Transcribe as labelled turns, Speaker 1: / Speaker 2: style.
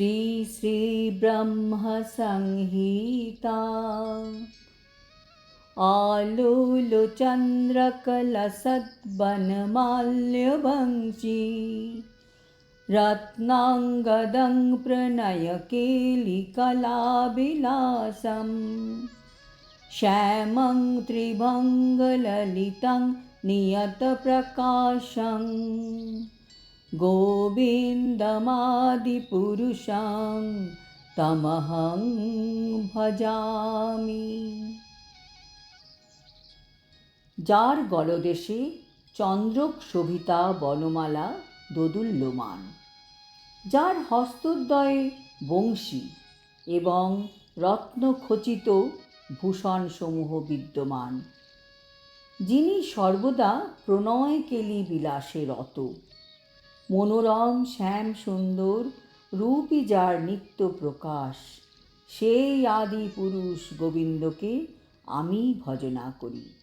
Speaker 1: श्रीश्रीब्रह्मसंहिता आलोलचन्द्रकलसद्वनमाल्यवंशी। रत्नाङ्गदं प्रणयकेलिकलाविलासम् श्यामं त्रिभङ्गललितं नियतप्रकाशं गोविन्दमादिपुरुषं तमहं ভজামি যার গলদেশে চন্দ্রক শোভিতা বনমালা দোদুল্যমান যার হস্তদ্বয়ে বংশী এবং রত্নখচিত ভূষণসমূহ বিদ্যমান যিনি সর্বদা প্রণয় কেলি বিলাসে রত মনোরম শ্যাম সুন্দর রূপই যার নিত্য প্রকাশ সেই আদি পুরুষ গোবিন্দকে আমি ভজনা করি।